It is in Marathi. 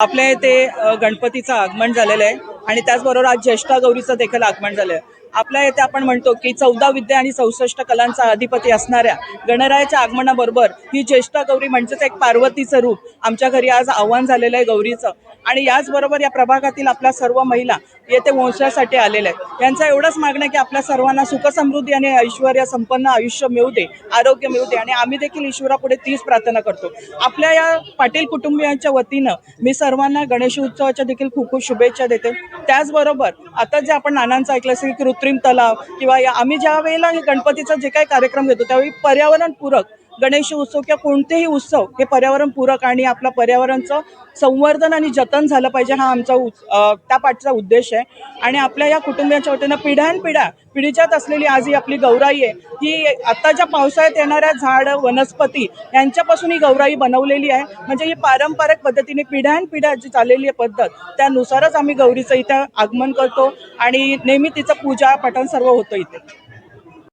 आपल्या इथे गणपतीचं आगमन झालेलं आहे. आणि त्याचबरोबर आज ज्येष्ठा गौरीचं देखील आगमन झालं आपल्या येथे आपण म्हणतो की चौदा विद्या आणि चौसष्ट कलांचा अधिपती असणाऱ्या गणरायाच्या आगमनाबरोबर ही ज्येष्ठा गौरी म्हणजेच एक पार्वतीचं रूप आमच्या घरी आज आव्हान झालेलं आहे गौरीचं. आणि याचबरोबर या प्रभागातील आपल्या सर्व महिला येथे वंशासाठी आलेल्या आहेत. यांचा एवढंच मागणं आहे की आपल्या सर्वांना सुखसमृद्धी आणि ऐश्वर संपन्न आयुष्य मिळू दे आरोग्य मिळू दे. आणि आम्ही देखील ईश्वरापुढे तीच प्रार्थना करतो. आपल्या या पाटील कुटुंबियांच्या वतीनं मी सर्वांना गणेश उत्सवाच्या देखील खूप खूप शुभेच्छा देते. त्याचबरोबर आता जे आपण नानांचं ऐकलं असेल की कृत्रिम तलाव किंवा या आम्ही ज्या वेळेला गणपतीचा जे काही कार्यक्रम घेतो त्यावेळी पर्यावरणपूरक गणेश उत्सव किंवा कोणतेही उत्सव हे पर्यावरणपूरक आणि आपलं पर्यावरणचं संवर्धन आणि जतन झालं पाहिजे हा आमचा उच- त्या पाठचा उद्देश आहे. आणि आपल्या या कुटुंबियांच्या वतीनं पिढ्यानपिढ्या पिढीच्यात असलेली आज ही आपली गौराई आहे. ही आत्ताच्या पावसाळ्यात येणाऱ्या झाड वनस्पती यांच्यापासून ही गौराई बनवलेली आहे. म्हणजे ही पारंपरिक पद्धतीने पिढ्यानपिढ्या जी चाललेली आहे पद्धत त्यानुसारच आम्ही गौरीचं इथं आगमन करतो आणि नेहमी तिचं पूजा पठण सर्व होतं इथे.